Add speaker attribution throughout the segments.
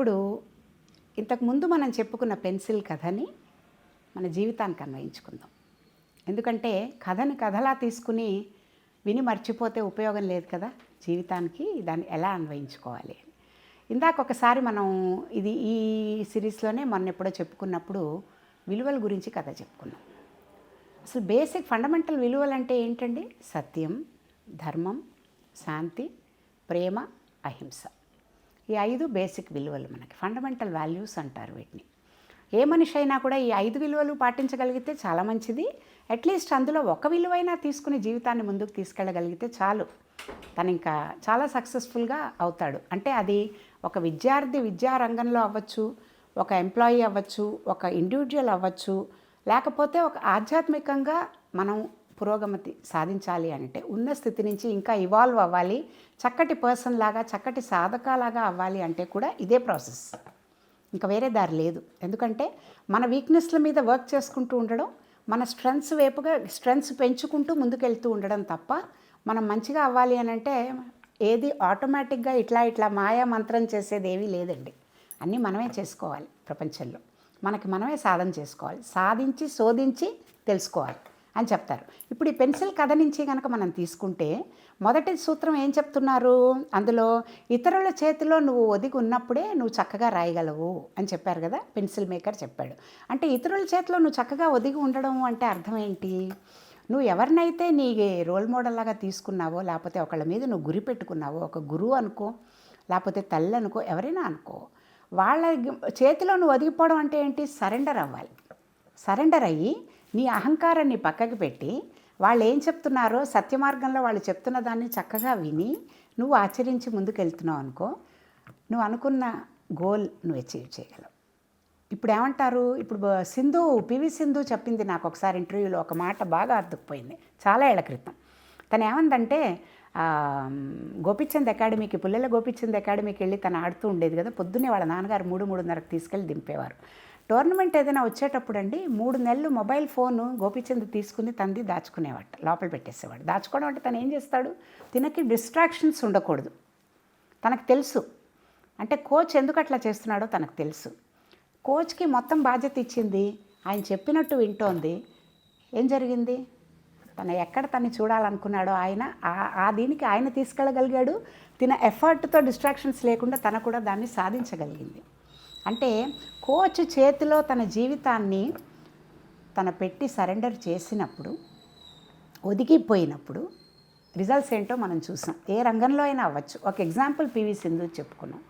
Speaker 1: ఇప్పుడు ఇంతకుముందు మనం చెప్పుకున్న పెన్సిల్ కథని మన జీవితానికి అన్వయించుకుందాం. ఎందుకంటే కథని కథలా తీసుకుని విని మర్చిపోతే ఉపయోగం లేదు కదా జీవితానికి దాన్ని ఎలా అన్వయించుకోవాలి ఇందాక ఒకసారి మనం ఇది ఈ సిరీస్లోనే మొన్న ఎప్పుడో చెప్పుకున్నప్పుడు విలువల గురించి కథ చెప్పుకున్నాం. అసలు బేసిక్ ఫండమెంటల్ విలువలు అంటే ఏంటండి? సత్యం ధర్మం శాంతి ప్రేమ అహింస. ఈ ఐదు బేసిక్ విలువలు మనకి ఫండమెంటల్ వాల్యూస్ అంటారు వీటిని. ఏ మనిషి అయినా కూడా ఈ ఐదు విలువలు పాటించగలిగితే చాలా మంచిది. అట్లీస్ట్ అందులో ఒక విలువైనా తీసుకుని జీవితాన్ని ముందుకు తీసుకెళ్ళగలిగితే చాలు. తను ఇంకా చాలా సక్సెస్ఫుల్గా అవుతాడు. అంటే అది ఒక విద్యార్థి విద్యా రంగంలో అవ్వచ్చు ఒక ఎంప్లాయీ అవ్వచ్చు ఒక ఇండివిజువల్ అవ్వచ్చు లేకపోతే ఒక ఆధ్యాత్మికంగా మనం పురోగమతి సాధించాలి అంటే ఉన్న స్థితి నుంచి ఇంకా ఇవాల్వ్ అవ్వాలి. చక్కటి పర్సన్ లాగా చక్కటి సాధకాలాగా అవ్వాలి అంటే కూడా ఇదే ప్రాసెస్ ఇంకా వేరే దారి లేదు. ఎందుకంటే మన వీక్నెస్ల మీద వర్క్ చేసుకుంటూ ఉండడం మన స్ట్రెంగ్స్ వైపుగా స్ట్రెంగ్స్ పెంచుకుంటూ ముందుకెళ్తూ ఉండడం తప్ప మనం మంచిగా అవ్వాలి అని అంటే ఏది ఆటోమేటిక్గా ఇట్లా ఇట్లా మాయా మంత్రం చేసేది ఏమీ లేదండి. అన్నీ మనమే చేసుకోవాలి ప్రపంచంలో. మనకి మనమే సాధన చేసుకోవాలి. సాధించి శోధించి తెలుసుకోవాలి. అని చెప్తారు. ఇప్పుడు ఈ పెన్సిల్ కథ నుంచి కనుక మనం తీసుకుంటే మొదటి సూత్రం ఏం చెప్తున్నారు? అందులో ఇతరుల చేతిలో నువ్వు ఒదిగి ఉన్నప్పుడే నువ్వు చక్కగా రాయగలవు అని చెప్పారు కదా పెన్సిల్ మేకర్ చెప్పాడు. అంటే ఇతరుల చేతిలో నువ్వు చక్కగా ఒదిగి ఉండడం అంటే అర్థం ఏంటి? నువ్వు ఎవరినైతే నీ రోల్ మోడల్ లాగా తీసుకున్నావో లేకపోతే ఒకళ్ళ మీద నువ్వు గురి పెట్టుకున్నావో ఒక గురువు అనుకో లేకపోతే తల్లి అనుకో ఎవరైనా అనుకో వాళ్ళ చేతిలో నువ్వు ఒదిగిపోవడం అంటే ఏంటి? సరెండర్ అవ్వాలి. సరెండర్ అయ్యి నీ అహంకారాన్ని పక్కకి పెట్టి వాళ్ళు ఏం చెప్తున్నారో సత్య మార్గంలో వాళ్ళు చెప్తున్న దాన్ని చక్కగా విని నువ్వు ఆచరించి ముందుకెళ్తున్నావు అనుకో నువ్వు అనుకున్న గోల్ నువ్వు అచీవ్ చేయగలవు. ఇప్పుడు ఏమంటారు? ఇప్పుడు సింధు పివి సింధు చెప్పింది నాకు ఒకసారి ఇంటర్వ్యూలో ఒక మాట బాగా అర్థకపోయింది చాలా ఏళ్ళ క్రితం. తను ఏమందంటే గోపిచంద్ అకాడమీకి పుల్లెల గోపిచంద్ అకాడమీకి వెళ్ళి తను ఆడుతూ ఉండేది కదా పొద్దున్నే వాళ్ళ నాన్నగారు మూడు మూడున్నరకు తీసుకెళ్ళి దింపేవారు. టోర్నమెంట్ ఏదైనా వచ్చేటప్పుడు అండి మూడు నెలలు మొబైల్ ఫోను గోపిచంద్ తీసుకుని తంది దాచుకునేవాట లోపల పెట్టేసేవాడు. దాచుకోవడం అంటే తను ఏం చేస్తాడు? తినకి డిస్ట్రాక్షన్స్ ఉండకూడదు. తనకు తెలుసు. అంటే కోచ్ ఎందుకు అట్లా చేస్తున్నాడో తనకు తెలుసు. కోచ్కి మొత్తం బాధ్యత ఇచ్చింది ఆయన చెప్పినట్టు వింటోంది. ఏం జరిగింది? తను ఎక్కడ తను చూడాలనుకున్నాడో ఆయన ఆ- ఆ దీనికి ఆయన తీసుకెళ్ళగలిగాడు. తిన ఎఫర్ట్తో డిస్ట్రాక్షన్స్ లేకుండా తన కూడా దాన్ని సాధించగలిగింది. అంటే కోచ్ చేతిలో తన జీవితాన్ని తన పెట్టి సరెండర్ చేసినప్పుడు ఒదిగిపోయినప్పుడు రిజల్ట్స్ ఏంటో మనం చూసాం ఏ రంగంలో అయినా అవ్వచ్చు. ఒక ఎగ్జాంపుల్ పివి సింధు చెప్పుకున్నాం.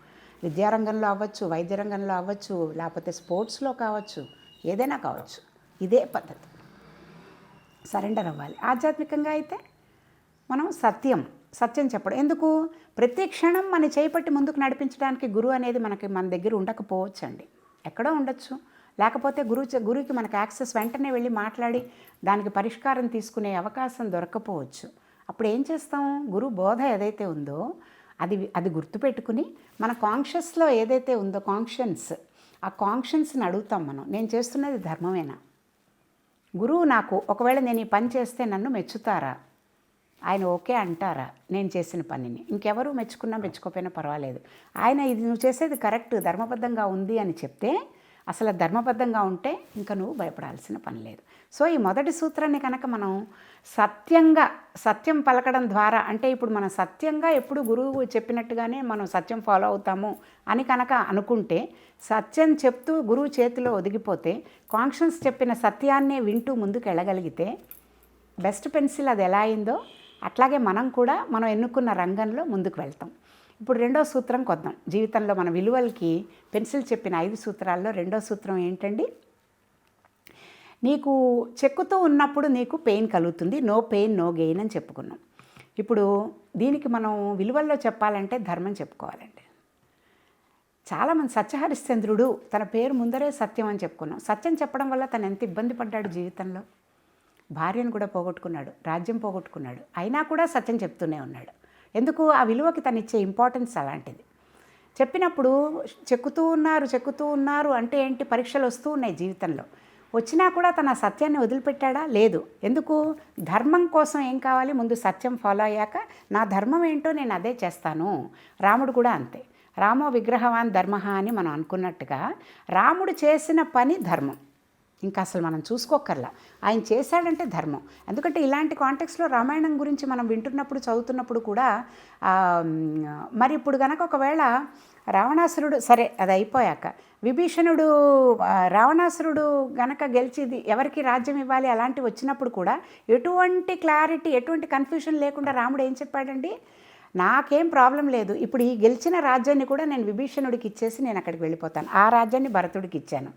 Speaker 1: విద్యారంగంలో అవ్వచ్చు వైద్య రంగంలో అవ్వచ్చు లేకపోతే స్పోర్ట్స్లో కావచ్చు ఏదైనా కావచ్చు. ఇదే పద్ధతి. సరెండర్ అవ్వాలి. ఆధ్యాత్మికంగా అయితే మనం సత్యం సత్యం చెప్పడం. ఎందుకు? ప్రతి క్షణం మన చేపట్టి ముందుకు నడిపించడానికి గురువు అనేది మనకి మన దగ్గర ఉండకపోవచ్చు అండి ఎక్కడో ఉండొచ్చు. లేకపోతే గురువు గురువుకి మనకు యాక్సెస్ వెంటనే వెళ్ళి మాట్లాడి దానికి పరిష్కారం తీసుకునే అవకాశం దొరకకపోవచ్చు అప్పుడు ఏం చేస్తాం? గురువు బోధ ఏదైతే ఉందో అది అది గుర్తుపెట్టుకుని మన కాన్షియస్లో ఏదైతే ఉందో కాన్షియన్స్ ఆ కాన్షియన్స్ని అడుగుతాం మనం. నేను చేస్తున్నది ధర్మమేనా? గురువు నాకు ఒకవేళ నేను ఈ పని చేస్తే నన్ను మెచ్చుతారా? ఆయన ఓకే అంటారా? నేను చేసిన పనిని. ఇంకెవరు మెచ్చుకున్నా మెచ్చుకోపోయినా పర్వాలేదు. ఆయన ఇది నువ్వు చేసేది కరెక్ట్ ధర్మబద్ధంగా ఉంది అని చెప్తే అసలు ధర్మబద్ధంగా ఉంటే ఇంకా నువ్వు భయపడాల్సిన పని లేదు. సో ఈ మొదటి సూత్రాన్ని కనుక మనం సత్యంగా సత్యం పలకడం ద్వారా అంటే ఇప్పుడు మనం సత్యంగా ఎప్పుడు గురువు చెప్పినట్టుగానే మనం సత్యం ఫాలో అవుతాము అని కనుక అనుకుంటే సత్యం చెప్తూ గురువు చేతిలో ఒదిగిపోతే కాన్షియన్స్ చెప్పిన సత్యాన్నే వింటూ ముందుకు వెళ్ళగలిగితే బెస్ట్ పెన్సిల్ అది ఎలా అయిందో అట్లాగే మనం కూడా మనం ఎన్నుకున్న రంగంలో ముందుకు వెళ్తాం. ఇప్పుడు రెండో సూత్రం కొద్దాం. జీవితంలో మన విలువలకి పెన్సిల్ చెప్పిన ఐదు సూత్రాల్లో రెండో సూత్రం ఏంటండి? నీకు చెక్కుతూ ఉన్నప్పుడు నీకు పెయిన్ కలుగుతుంది. నో పెయిన్ నో గెయిన్ అని చెప్పుకున్నాం. ఇప్పుడు దీనికి మనం విలువల్లో చెప్పాలంటే ధర్మం చెప్పుకోవాలండి. చాలామంది సత్యహరిశ్చంద్రుడు తన పేరు ముందరే సత్యం అని చెప్పుకున్నాం. సత్యం చెప్పడం వల్ల తను ఎంత ఇబ్బంది పడ్డాడు జీవితంలో? భార్యను కూడా పోగొట్టుకున్నాడు రాజ్యం పోగొట్టుకున్నాడు. అయినా కూడా సత్యం చెప్తూనే ఉన్నాడు. ఎందుకు? ఆ విలువకి తను ఇచ్చే ఇంపార్టెన్స్ అలాంటిది. చెప్పినప్పుడు చెక్కుతూ ఉన్నారు చెక్కుతూ ఉన్నారు అంటే ఏంటి? పరీక్షలు వస్తూ ఉన్నాయి జీవితంలో. వచ్చినా కూడా తన సత్యాన్ని వదిలిపెట్టాడా? లేదు. ఎందుకు? ధర్మం కోసం ఏం కావాలి? ముందు సత్యం ఫాలో అయ్యాక నా ధర్మం ఏంటో నేను అదే చేస్తాను. రాముడు కూడా అంతే. రామో విగ్రహవాన్ ధర్మ అని మనం అనుకున్నట్టుగా రాముడు చేసిన పని ధర్మం. ఇంకా అసలు మనం చూసుకోకర్లా ఆయన చేశాడంటే ధర్మం. ఎందుకంటే ఇలాంటి కాంటెక్స్లో రామాయణం గురించి మనం వింటున్నప్పుడు చదువుతున్నప్పుడు కూడా మరి ఇప్పుడు గనక ఒకవేళ రావణాసురుడు సరే అది అయిపోయాక విభీషణుడు రావణాసురుడు గనక గెలిచిది ఎవరికి రాజ్యం ఇవ్వాలి అలాంటివి వచ్చినప్పుడు కూడా ఎటువంటి క్లారిటీ ఎటువంటి కన్ఫ్యూషన్ లేకుండా రాముడు ఏం చెప్పాడండి? నాకేం ప్రాబ్లం లేదు. ఇప్పుడు ఈ గెలిచిన రాజ్యాన్ని కూడా నేను విభీషణుడికి ఇచ్చేసి నేను అక్కడికి వెళ్ళిపోతాను. ఆ రాజ్యాన్ని భరతుడికి ఇచ్చాను.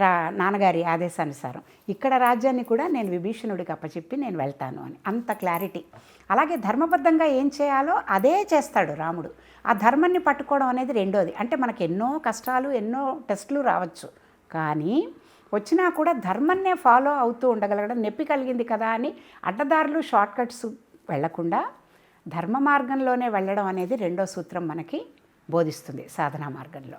Speaker 1: రా నాన్నగారి ఆదేశానుసారం. ఇక్కడ రాజ్యాన్ని కూడా నేను విభీషణుడికి అప్పచెప్పి నేను వెళ్తాను అని. అంత క్లారిటీ. అలాగే ధర్మబద్ధంగా ఏం చేయాలో అదే చేస్తాడు రాముడు. ఆ ధర్మాన్ని పట్టుకోవడం అనేది రెండోది. అంటే మనకు ఎన్నో కష్టాలు ఎన్నో టెస్టులు రావచ్చు. కానీ వచ్చినా కూడా ధర్మాన్నే ఫాలో అవుతూ ఉండగలగడం నొప్పి కలిగింది కదా అని అడ్డదారులు షార్ట్ కట్స్ వెళ్ళకుండా ధర్మ మార్గంలోనే వెళ్ళడం అనేది రెండో సూత్రం మనకి బోధిస్తుంది సాధనా మార్గంలో.